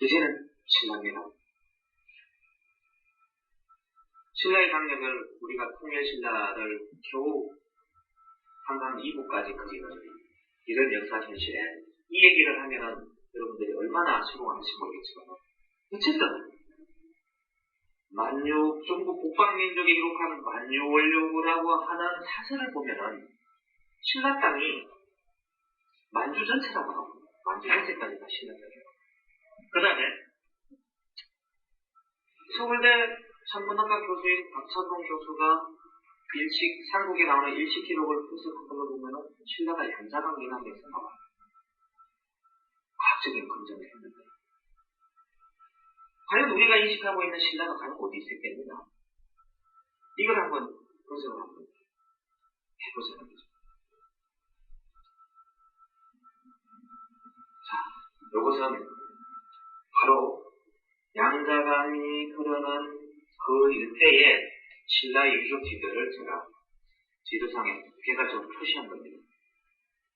이제는 신라입니다. 신라의 강력을 우리가 통일신라를 겨우 한강 이북까지 그리는 이런 역사 현실에 이 얘기를 하면은 여러분들이 얼마나 수긍하는지 모르겠지만 어쨌든 만유 중국 북방민족이 기록한 만유원룡구라고 하는 사설을 보면은 신라 땅이 만주 전체라고 나옵니다. 만주 전체까지가 신라 땅이에요. 그 다음에 서울대 천문학과 교수인 박찬동 교수가 일식, 삼국에 나오는 일식 기록을 분석한 걸 보면은 신라가 양자강 이남에서 나와요. 과학적인 검증을 했는데 과연 우리가 인식하고 있는 신라가 과연 어디 있었겠느냐 이걸 한번 분석을 한번 해보자는 거죠. 자, 요것은 바로 양자강이 흐르는 그 일대의 신라의 유적지들을 제가 지도상에 해가지고 표시한 겁니다.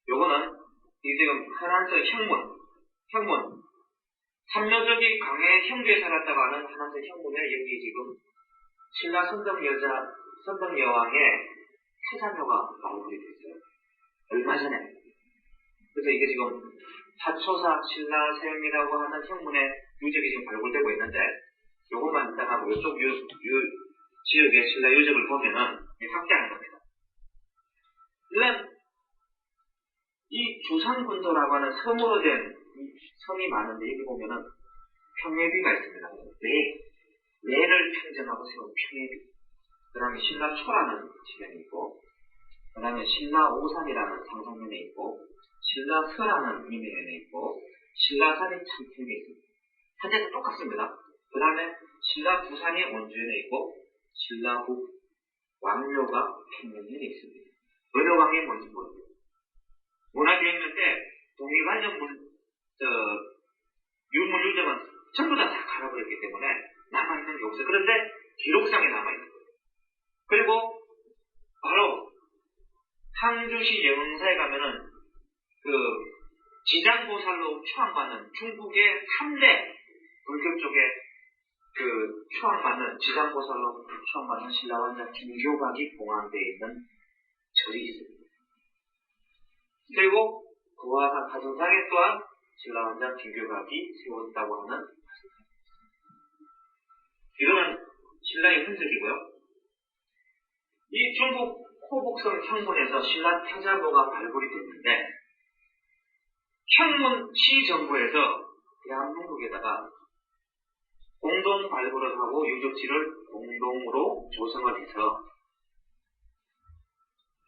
요거는 이 지금 하나석 형문, 형문, 삼묘적이 강의 형주에 살았다고 하는 하나석 형문에 여기 지금 신라 선덕 여자, 선덕 여왕의 태자묘가 발굴이 됐어요. 얼마 전에. 그래서 이게 지금 사초사 신라샘이라고 하는 형문에 유적이 지금 발굴되고 있는데 요것만 이따가 이쪽 유, 유, 지역의 신라 유적을 보면은 확대하는 겁니다. 일단 이 주산군도라고 하는 섬으로 된 섬이 많은데 여기 보면은 평예비가 있습니다. 뇌, 뇌를 평정하고 세운 평예비. 그 다음에 신라초라는 지명이 있고, 그 다음에 신라오산이라는 상상면에 있고, 신라서라는 이면에 있고, 신라산이 참평에 있습니다. 한자도 똑같습니다. 그 다음에 신라부산이 원주연에 있고, 신라국 왕묘가 평면에 있습니다. 어느 왕이 뭔지 모르겠어요. 문화대혁명 때 독립관념 저, 유물 유적은 전부 다 다 갈아버렸기 때문에 남아있는 게 없어요. 그런데 기록상에 남아있는 거예요. 그리고 바로 항주시 영사에 가면은 그 지장보살로 추앙받는 중국의 3대 불교 쪽에 그 추앙받는 지장보살로 추앙받는 신라원자 김교각이 공안되어 있는 절이 있습니다. 그리고 구화사 가정상에 또한 신라원자 김교각이 세웠다고 하는 이거는 신라의 흔적이고요. 이 중국 호북성 형문에서 신라 태자묘가 발굴이 됐는데 형문 시 정부에서 대한민국에다가 공동 발굴을 하고 유적지를 공동으로 조성을 해서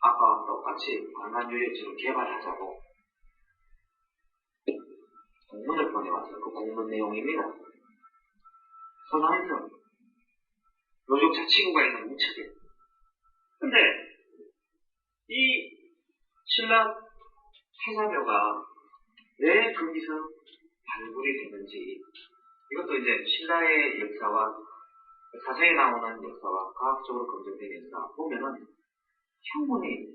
아까 똑같이 관광 유적지를 개발하자고 공문을 보내와서 그 공문 내용입니다. 소남성. 요적 자치구가 있는 우측에. 근데 이 신라 태사묘가 왜 거기서 발굴이 되는지 이것도 이제 신라의 역사와 사서에 나오는 역사와 과학적으로 검증된 역사 보면은 형문이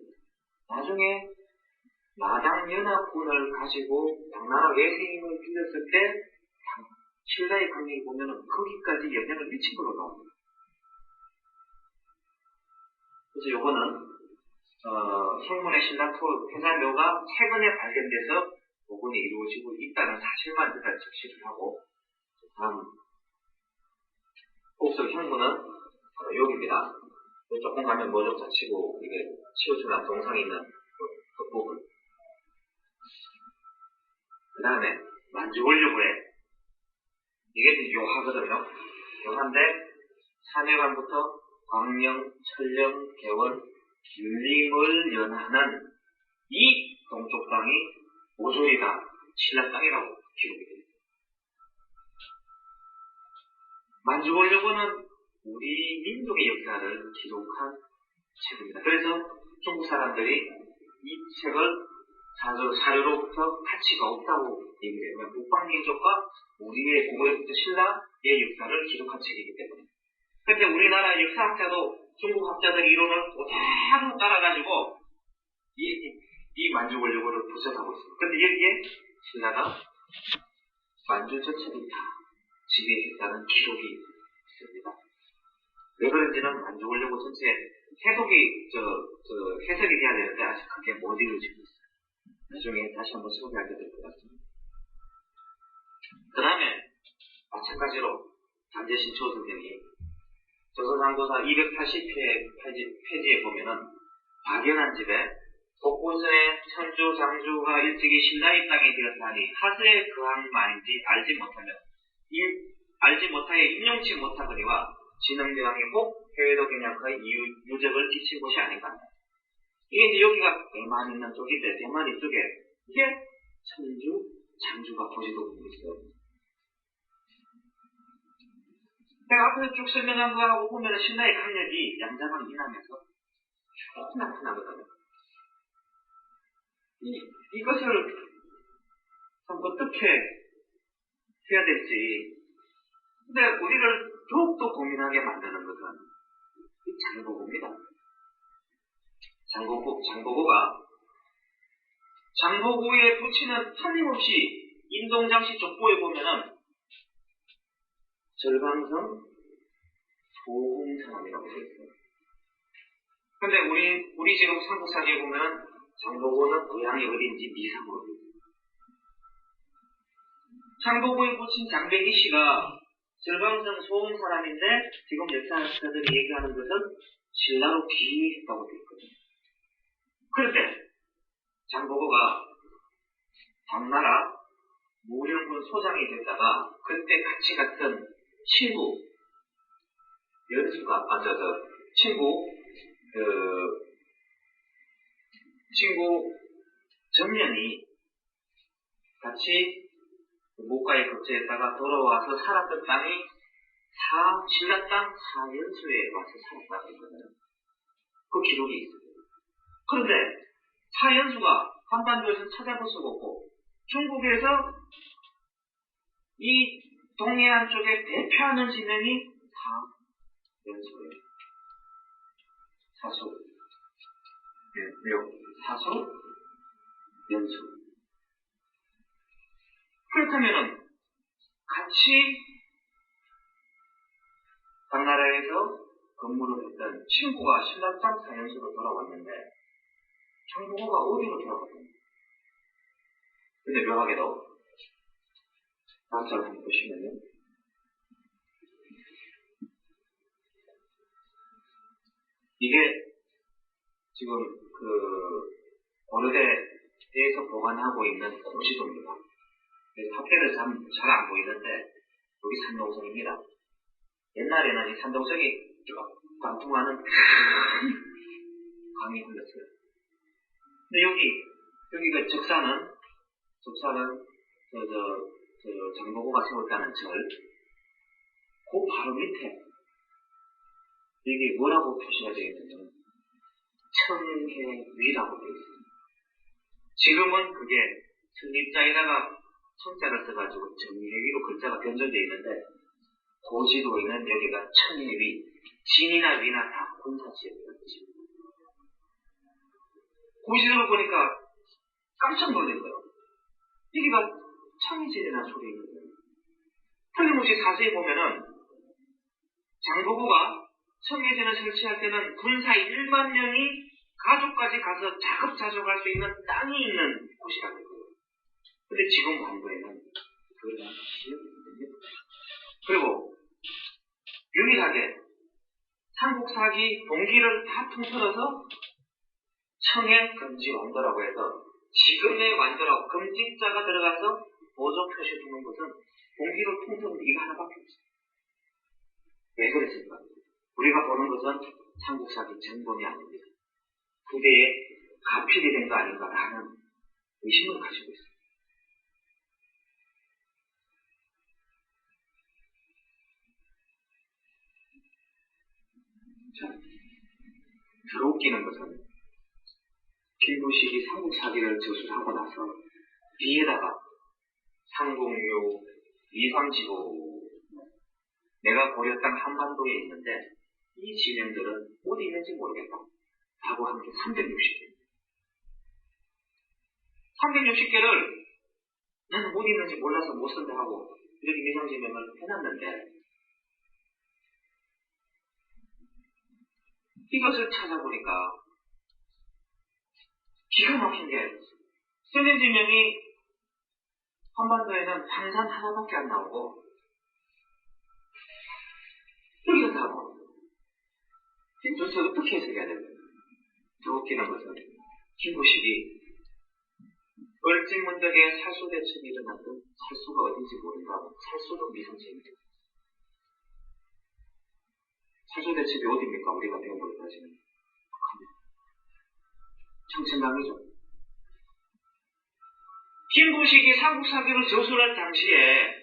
나중에 마당 연합군을 가지고 당나라 외세임을 빌렸을 때 신라의 강력이 보면은 거기까지 영향을 미친 걸로 나옵니다. 그래서 요거는 어, 형문의 신라 토 회사묘가 최근에 발견돼서 복원이 이루어지고 있다는 사실만 일단 적시를 하고 다음 곡석 형문은 바로 여기입니다. 조금 가면 모적자 치고 이게 치우쳐난 동상이 있는 그, 그 부분. 그 다음에 만주원류부에 이게 요하거든요. 요한데 산해관부터 광령, 철령, 개원, 율림을 연하는 이 동쪽 땅이 모조리가 신라 땅이라고 기록이 됩니다. 만주원료고는 우리 민족의 역사를 기록한 책입니다. 그래서 중국 사람들이 이 책을 사료, 사료로부터 가치가 없다고 얘기를 해요. 북방민족과 우리의 고구려부터 신라의 역사를 기록한 책이기 때문에. 근데 우리나라 역사학자도 중국 학자들의 이론을 그대로 따라가지고 이, 이 만주 권력을 부정하고 있습니다. 근데 여기에 신라가 만주 전체를 다 지배했다는 기록이 있습니다. 왜 그런지는 만주 권력을 전체 해석이 저, 저 해석이 돼야 되는데 아직 그게 못 이루어지고 있어요. 나중에 다시 한번 소개하게 될 것 같습니다. 그 다음에 마찬가지로 장재신 초 선생이 조선상도사 280회 페이지에 보면은 박연한 집에 복고선의 천주 장주가 일찍이 신라의 땅에 되었다니 하스에 그한 말인지 알지 못하면 일, 알지 못하여 인용치 못하거니와 진흥대왕이 혹 해외도 경약하여 이유, 유적을 끼친 곳이 아닌가 이게 이제 여기가 대만 있는 쪽인데 대만 이쪽에 이게 천주 장주가 고지도 있어요 내가 앞에서 쭉 설명한 거하고 보면 신라의 강력이 양자강 이남에서 쭉 나타나거든요. 이, 이것을 좀 어떻게 해야 될지. 근데 우리를 더욱더 고민하게 만드는 것은 이 장보고입니다. 장보고, 장보고가 장보고에 붙이는 틀림없이 인동장씨 족보에 보면은 절방성 소홍사람이라고 되어 있어요. 근데 우리, 우리 지금 삼국사기에 보면 장보고는 고향이 어딘지 미상으로. 장보고에 붙인 장백기 씨가 절방성 소홍사람인데 지금 역사학자들이 얘기하는 것은 신라로 귀했다고 되어 있거든요. 그런데 장보고가 당나라 무령군 소장이 됐다가 그때 같이 갔던 친구, 연수가, 아, 저, 저, 친구, 그, 친구 전면이 같이 목가에 거처했다가 돌아와서 살았던 땅이 사, 신라 땅 사연수에 와서 살았다고 했거든요. 그 기록이 있습니다. 그런데 사연수가 한반도에서 찾아볼 수가 없고 중국에서 이 동해안 쪽에 대표하는 지명이 사연수예요. 사수, 네, 묘, 사수, 연수. 그렇다면은 같이 당나라에서 근무를 했던 친구가 신라땅 사연수로 돌아왔는데 정보가 어디로 돌아갔습니까? 근데 묘하게도 남자를 보시면요. 이게 지금 그 고려대에서 보관하고 있는 고시도입니다. 합계를 잘 안 보이는데 여기 산동성입니다. 옛날에는 이 산동성이 관통하는 강이 흘렀어요. 근데 여기 여기가 적사는 적사는 저, 저, 저 장보고가 세웠다는 절, 그 바로 밑에 여기 뭐라고 표시가 되어 있냐면 청해위라고 되어 있습니다. 지금은 그게 청립자에다가 청자를 써가지고 정해위로 글자가 변전되어 있는데 고지도에는 여기가 청해위, 진이나 위나 다 군사지역이라는 뜻입니다. 고지도를 보니까 깜짝 놀란 거예요. 여기가 청이질이라는 소리거든요. 틀림없이 자세히 보면은 장보고가 청계전을 설치할 때는 군사 1만 명이 가족까지 가서 자급자족할 수 있는 땅이 있는 곳이라고 했거든요. 근데 지금 완도에는 그런 지역이 있거든요. 그리고 유일하게 삼국사기 동기를 다 통틀어서 청해 금지 완도라고 해서 지금의 완도라고 금직자가 들어가서 보조 표시 두는 것은 동기를 통틀어 이거 하나밖에 없어요. 왜 그랬을까? 우리가 보는 것은 삼국사기 정본이 아닙니다. 후대에 가필이 된 거 아닌가라는 의심을 가지고 있습니다. 자, 더 웃기는 것은 김부식이 삼국사기를 저술하고 나서 뒤에다가 상공유, 이상지고 내가 고려 땅 한반도에 있는데 이 지명들은 어디 있는지 모르겠다. 라고 한게 360개. 360개를 나는 못 읽는지 몰라서 못 쓴다 하고 이렇게 미상지명을 해놨는데 이것을 찾아보니까 기가 막힌 게 생년지명이 한반도에는 방산 하나밖에 안 나오고 여기서 다 나와요. 도대체 어떻게 해석해야 됩니까? 더 웃기는 것은 김구식이 을직문덕에 살수대첩이 일어났던 살수가 어딘지 모른다고 살수도 미성체입니다. 살수대첩이 어디입니까? 우리가 배운 걸 따지면 청천강이죠. 김구식이 삼국사기를 저술할 당시에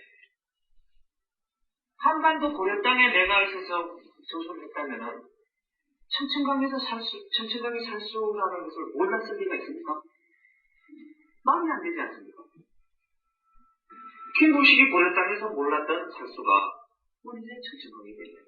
한반도 고려 땅에 내가 있어서 저술을 했다면은 청천강에서 살수, 청천강의 살수라는 것을 몰랐을 리가 있습니까? 말이 안 되지 않습니까? 김구식이 고려 땅에서 몰랐던 살수가 우리 이제 청천강이 되네.